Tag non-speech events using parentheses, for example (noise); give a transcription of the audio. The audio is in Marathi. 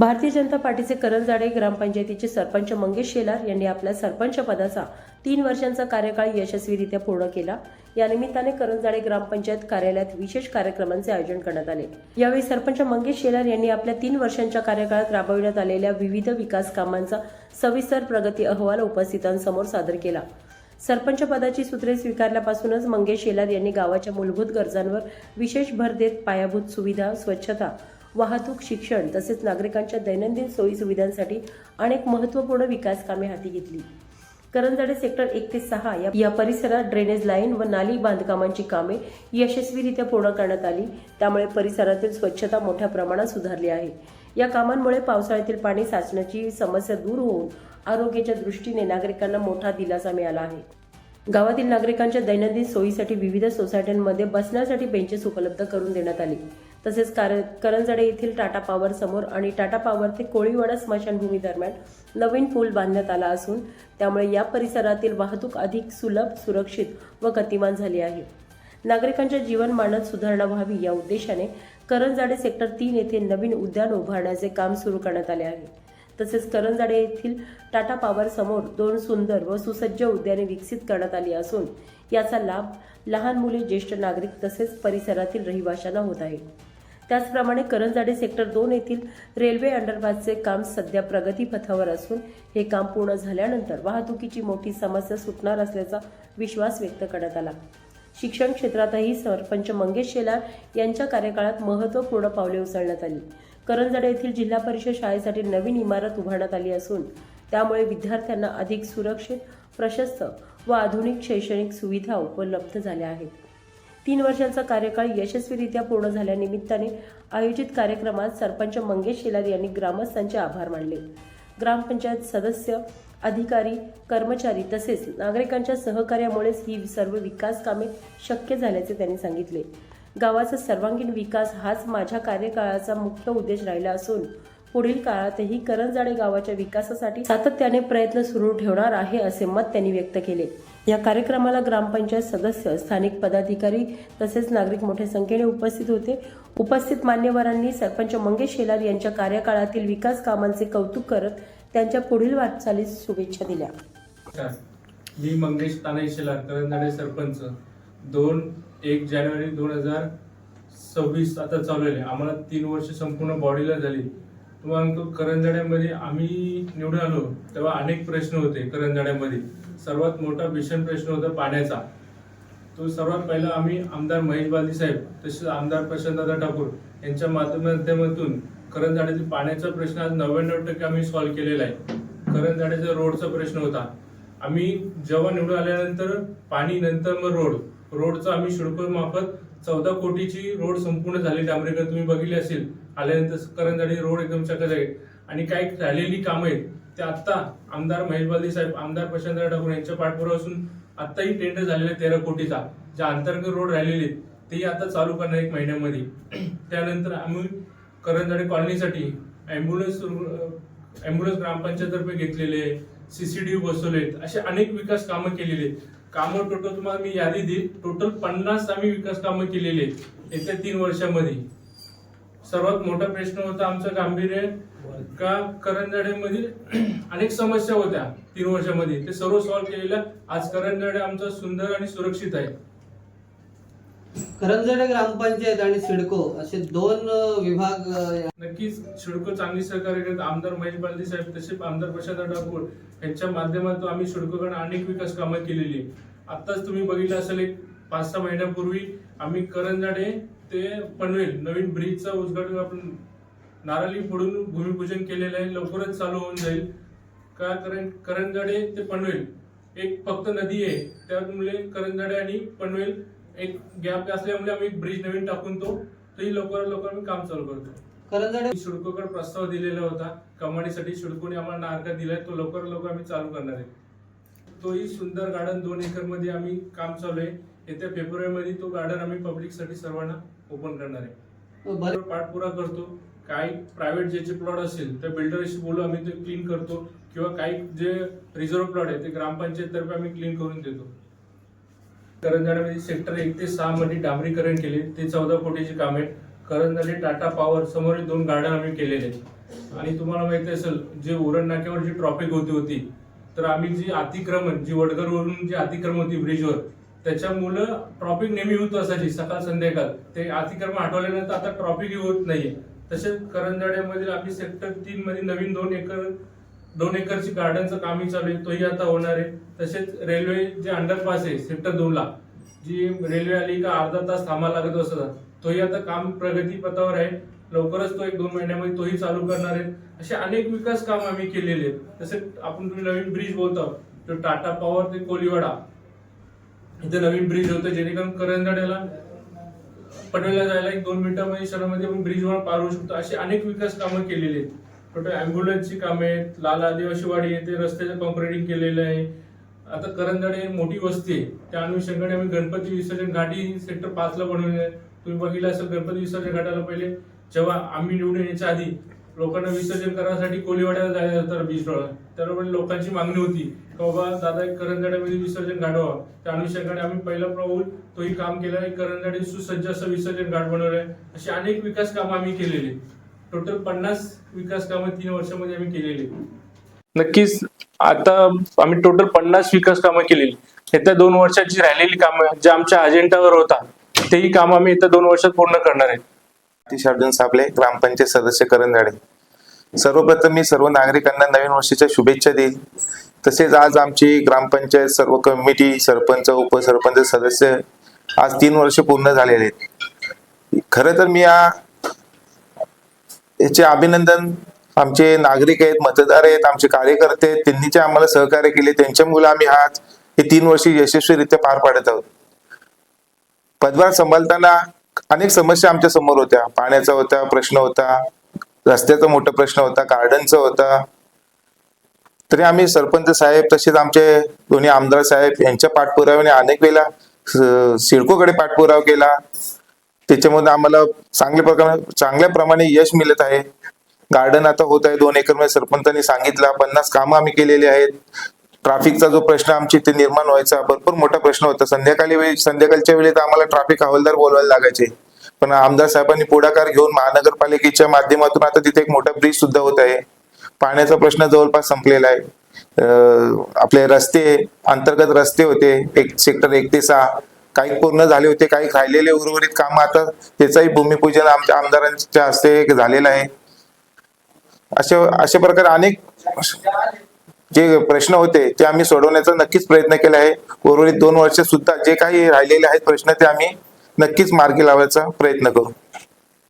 भारतीय जनता पार्टीचे करंजाडे ग्रामपंचायतीचे सरपंच मंगेश शेलार यांनी आपल्या सरपंच पदाचा तीन वर्षांचा कार्यकाळ यशस्वीरित्या पूर्ण केला. या निमित्ताने करंजाडे ग्रामपंचायत कार्यालयात विशेष कार्यक्रमांचे आयोजन करण्यात आले. यावेळी सरपंच मंगेश शेलार यांनी आपल्या तीन वर्षांच्या कार्यकाळात राबविण्यात आलेल्या विविध विकास कामांचा सविस्तर प्रगती अहवाल उपस्थितांसमोर सादर केला. सरपंच पदाची सूत्रे स्वीकारल्यापासूनच मंगेश शेलार यांनी गावाच्या मूलभूत गरजांवर विशेष भर देत पायाभूत सुविधा स्वच्छता वाहतूक शिक्षण तसेच नागरिकांच्या दैनंदिन सोयी सुविधांसाठी अनेक महत्त्वपूर्ण विकास कामे हाती घेतली. करंजाडे सेक्टर एक ते सहा या- या परिसरात ड्रेनेज लाईन व नाली बांधकामांची कामे यशस्वीरित्या पूर्ण करण्यात आली. त्यामुळे परिसरातील स्वच्छता मोठ्या प्रमाणात सुधारली आहे. या कामांमुळे पावसाळ्यातील पाणी साचण्याची समस्या दूर होऊन आरोग्याच्या दृष्टीने नागरिकांना मोठा दिलासा मिळाला आहे. गावातील नागरिकांच्या दैनंदिन सोयीसाठी विविध सोसायट्यांमध्ये बसण्यासाठी बेंचेस उपलब्ध करून देण्यात आले. तसेच कार करंजडे येथील टाटा पॉवर समोर आणि टाटा पॉवर ते कोळीवाडा स्मशानभूमी दरम्यान नवीन पूल बांधण्यात आला असून त्यामुळे या परिसरातील वाहतूक अधिक सुलभ सुरक्षित व गतिमान झाली आहे. नागरिकांच्या जीवनमानात सुधारणा व्हावी या उद्देशाने करंजाडे सेक्टर तीन येथे नवीन उद्यान उभारण्याचे काम सुरू करण्यात आले आहे. तसेच करंजाडे येथील टाटा पॉवर समोर दोन सुंदर व सुसज्ज उद्याने विकसित करण्यात आली असून याचा लाभ लहान मुले ज्येष्ठ नागरिक तसेच परिसरातील रहिवाशांना होत आहे. त्याचप्रमाणे करंजाडे सेक्टर दोन येथील रेल्वे अंडरपासचे काम सध्या प्रगतीपथावर असून हे काम पूर्ण झाल्यानंतर वाहतुकीची मोठी समस्या सुटणार असल्याचा विश्वास व्यक्त करण्यात आला. शिक्षण क्षेत्रातही सरपंच मंगेश शेलार यांच्या कार्यकाळात महत्त्वपूर्ण पावले उचलण्यात आली. करंजाडे येथील जिल्हा परिषद शाळेसाठी नवीन इमारत उभारण्यात आली असून त्यामुळे विद्यार्थ्यांना अधिक सुरक्षित प्रशस्त व आधुनिक शैक्षणिक सुविधा उपलब्ध झाल्या आहेत. तीन वर्षांचा कार्यकाळ यशस्वीरित्या पूर्ण झाल्यानिमित्ताने आयोजित कार्यक्रमात सरपंच मंगेश शेलार यांनी ग्रामस्थांचे आभार मानले. ग्रामपंचायत सदस्य अधिकारी कर्मचारी तसेच नागरिकांच्या सहकार्यामुळेच ही सर्व विकास कामे शक्य झाल्याचे त्यांनी सांगितले. गावाचा सर्वांगीण विकास हाच माझ्या कार्यकाळाचा मुख्य उद्देश राहिला असून पुढील काळातही करंजाडे गावाच्या विकासासाठी सातत्याने प्रयत्न सुरू ठेवणार आहे असे मत त्यांनी व्यक्त केले. या कार्यक्रमाला ग्रामपंचायत सदस्य स्थानिक पदाधिकारी तसेच नागरिक मोठ्या संख्येने उपस्थित होते. उपस्थित मान्यवरांनी सरपंच मंगेश शेलार यांच्या कार्यकाळातील विकास कामांचे कौतुक करत त्यांच्या पुढील वाटचालीस शुभेच्छा दिल्या. मी मंगेश ताने शेलार करंजाडे सरपंच. दोन एक जानेवारी दोन हजार सव्वीस आता चालू आम्हाला तीन वर्ष संपूर्ण बॉडीला झाली. तुम्हाला करंजाड्यामध्ये आम्ही निवडून आलो तेव्हा अनेक प्रश्न होते करंजाड्यामध्ये सर्वात मोठा भीषण प्रश्न होता पाण्याचा. तो सर्वात पहिला आम्ही आमदार महेश बालदी साहेब तसेच आमदार प्रशांतदादा ठाकूर यांच्या माध्यमातून करंजाड्यातील पाण्याचा प्रश्न आज नव्याण्णव टक्के आम्ही सॉल्व्ह केलेला आहे. करंजाड्याचा रोडचा प्रश्न होता. आम्ही जेव्हा निवडून आल्यानंतर पाणी नंतर मग रोड. रोडचा आम्ही शुल्क मार्फत चौदा कोटीची रोड संपूर्ण झाली. डांबरेकर तुम्ही बघितली असेल. आल्यानंतर करंजाडी रोड एकदम चकच आहे. आणि काही राहिलेली कामं आहेत. ते आत्ता आमदार महेश बालदी साहेब आमदार प्रशांत ठाकूर यांच्या पाठपुरावा असून आत्ताही टेंडर झालेला आहे तेरा कोटीचा ज्या अंतर्गत रोड राहिलेले आहेत तेही आता चालू करणार एक महिन्यामध्ये. त्यानंतर आम्ही करंजाडे कॉलनीसाठी ॲम्ब्युलन्स ॲम्ब्युलन्स ग्रामपंचायतर्फे घेतलेले सीसीटीव्ही बसवलेत असे अनेक विकास कामं केलेले आहेत. कामं टोटल तुम्हाला मी यादी देईल टोटल पन्नास आम्ही विकास कामं केलेली आहेत येत्या तीन वर्षामध्ये. सर्वात मोठा प्रश्न होता आमचं गांभीर्य का? करंजाड्यामध्ये (clears throat) अनेक समस्या होत्या तीन वर्षामध्ये. ते सर्व सॉल्व्ह केलेल्या आज करंजाडे आमचा सुंदर आणि सुरक्षित आहे. करंजडे ग्रामपंचायत आणि सिडको असे दोन विभाग नक्कीच शिडको चांगली सहकार्य करत आमदार महेश बालदी साहेब तसेच आमदार प्रशांत ठाकूर यांच्या माध्यमातून आम्ही शिडकोकडे अनेक विकास कामं केलेली. आत्ताच तुम्ही बघितलं असेल एक पाच सहा महिन्यापूर्वी आम्ही करंजाडे ते पनवेल नवीन ब्रिजचं उद्घाटन आपण नारळी फोडून भूमिपूजन केलेलं आहे. लवकरच चालू होऊन जाईल. का? कारण करंजाडे ते पनवेल. एक फक्त नदी आहे. त्यामुळे करंजाडे आणि पनवेल एक गॅप असल्यामुळे आम्ही ब्रिज नवीन टाकून तो तोही लवकरात लवकर आम्ही काम चालू करतो. करंजडे शुल्कोकडे प्रस्ताव दिलेला होता. कमानीसाठी शुल्कोने आम्हाला नारका दिलाय. तो लवकर लवकर आम्ही चालू करणार आहे. तोही सुंदर गार्डन दोन एकरमध्ये आम्ही काम चालू आहे. येत्या फेब्रुवारी मध्ये तो गार्डन आम्ही पब्लिकसाठी सर्वांना ओपन करणार आहे. बर- पाठपुरा करतो. काही प्रायव्हेट ज्याचे प्लॉट असेल त्या बिल्डरशी बोलू आम्ही ते क्लीन करतो. किंवा काही जे रिझर्व्ह प्लॉट आहे ते ग्रामपंचायत तर्फे आम्ही क्लीन करून देतो. करंजाड्यामध्ये सेक्टर एक ते सहा मध्ये डांबरीकरण केले. ते चौदा कोटीचे काम आहे करंजाडे टाटा पॉवर समोरील दोन गार्डन आम्ही केलेले आहेत. आणि तुम्हाला माहिती असेल जे उरण नाक्यावर जी ट्रॉफिक होती होती तर आम्ही जी अतिक्रमण जी वडगरवरून जी अतिक्रमण होती ब्रिजवर त्याच्यामुळं ट्रॉफिक नेहमी होत असायची सकाळ संध्याकाळ. ते अतिक्रमण हटवल्यानंतर आता ट्रॉफिकही होत नाहीये. तसेच करंजाड्यामधील आपली सेक्टर तीन मध्ये नवीन दोन एकर दोन एकरची गार्डनचं कामही चालू आहे तोही आता होणार आहे. तसेच रेल्वे जे अंडरपास आहे सेक्टर दोनला जी रेल्वे आली का अर्धा तास थांबा लागत असत तोही आता काम प्रगतीपथावर आहे. लवकरच तो एक दोन महिन्यामध्ये तोही चालू करणार आहे. असे अनेक विकास काम आम्ही केलेले आहेत. तसेच आपण तुम्ही नवीन ब्रिज बोलतो जो टाटा पॉवर ते कोलिवाडा इथे नवीन ब्रिज होतं जेणेकरून करंजाड्याला पनवेलला जायला एक दोन मिनिटामध्ये म्हणजे शहरामध्ये आपण ब्रिजवर पार होऊ शकतो. अशी अनेक विकास कामं केलेली आहेत. टोटल अँब्युलन्सची कामे आहेत लाल आदिवासी वाडी येथे रस्त्याचं कॉम्प्रेटिंग केलेलं आहे. आता करंजाडे मोठी वस्ती आहे. त्या अनुषंगाने आम्ही गणपती विसर्जन घाटी सेक्टर पाचला बनवली आहे. तुम्ही बघितलं असेल गणपती विसर्जन घाटाला पहिले जेव्हा आम्ही निवडून यायच्या आधी लोकांना विसर्जन करण्यासाठी कोलीवाड्याला जायचं होतं बीच रोडला पण लोकांची मागणी होती की बाबा दादा एक करंजाड्यामध्ये विसर्जन घाडवा त्या अनुषंगाने आम्ही पहिला पाऊल तोही काम केला आहे करंजाडी सुसज्ज असं विसर्जन घाट बनवलंय अशी अनेक विकास कामं आम्ही केलेली. टोटल पन्नास विकास कामं तीन वर्षामध्ये आम्ही केलेली. नक्कीच आता आम्ही टोटल पन्नास विकास कामं केलेली. येत्या दोन वर्षाची राहिलेली कामं जे आमच्या अजेंडावर होता तेही काम आम्ही येत्या दोन वर्षात पूर्ण करणार आहे सतीश अर्जुन साबळे ग्रामपंचायत सदस्य करंजाडे सर्वप्रथम मी सर्व नागरिकांना नवीन वर्षाच्या शुभेच्छा देईल. तसेच आज आमची ग्रामपंचायत सर्व कमिटी सरपंच उपसरपंच सदस्य आज तीन वर्ष पूर्ण झालेले आहेत. खरं तर मी या याचे अभिनंदन आमचे नागरिक आहेत मतदार आहेत आमचे कार्यकर्ते आहेत त्यांनी जे आम्हाला सहकार्य केले. त्यांच्यामुळे आम्ही आज हे तीन वर्ष यशस्वीरित्या पार पाडत आहोत. पदभार सांभाळताना अनेक समस्या आमच्यासमोर होत्या. पाण्याचा होता प्रश्न होता रस्त्याचा मोठा प्रश्न होता गार्डनचा होता. तरी आम्ही सरपंच साहेब तसेच आमचे दोन्ही आमदार साहेब यांच्या पाठपुराव्याने अनेक वेळेला सिडकोकडे पाठपुरावा केला. त्याच्यामध्ये आम्हाला चांगल्या प्रकारे चांगल्या प्रमाणे यश मिळत आहे. गार्डन आता होत आहे दोन एकरमध्ये सरपंचांनी सांगितलं. पन्नास कामं आम्ही केलेली आहेत. ट्रॅफिकचा जो प्रश्न आमच्या इथे निर्माण व्हायचा भरपूर मोठा प्रश्न होता. संध्याकाळी वेळी संध्याकाळच्या वेळी तर आम्हाला ट्रॅफिक हवालदार बोलवायला लागायचे. पण आमदार साहेबांनी पुढाकार घेऊन महानगरपालिकेच्या माध्यमातून आता तिथे एक मोठा ब्रिज सुद्धा होत आहे. पाण्याचा प्रश्न जवळपास संपलेला आहे. आपले रस्ते अंतर्गत रस्ते होते. एक सेक्टर एक ते सहा. काही पूर्ण झाले होते काही राहिलेले उर्वरित काम आता त्याचाही भूमिपूजन आमच्या आमदारांच्या हस्ते झालेलं आहे. अशा अशा प्रकारे अनेक जे प्रश्न होते ते आम्ही सोडवण्याचा नक्कीच प्रयत्न केला आहे. उर्वरित दोन वर्ष सुद्धा जे काही राहिलेले आहेत प्रश्न ते आम्ही नक्कीच मार्गी लावायचा प्रयत्न करू.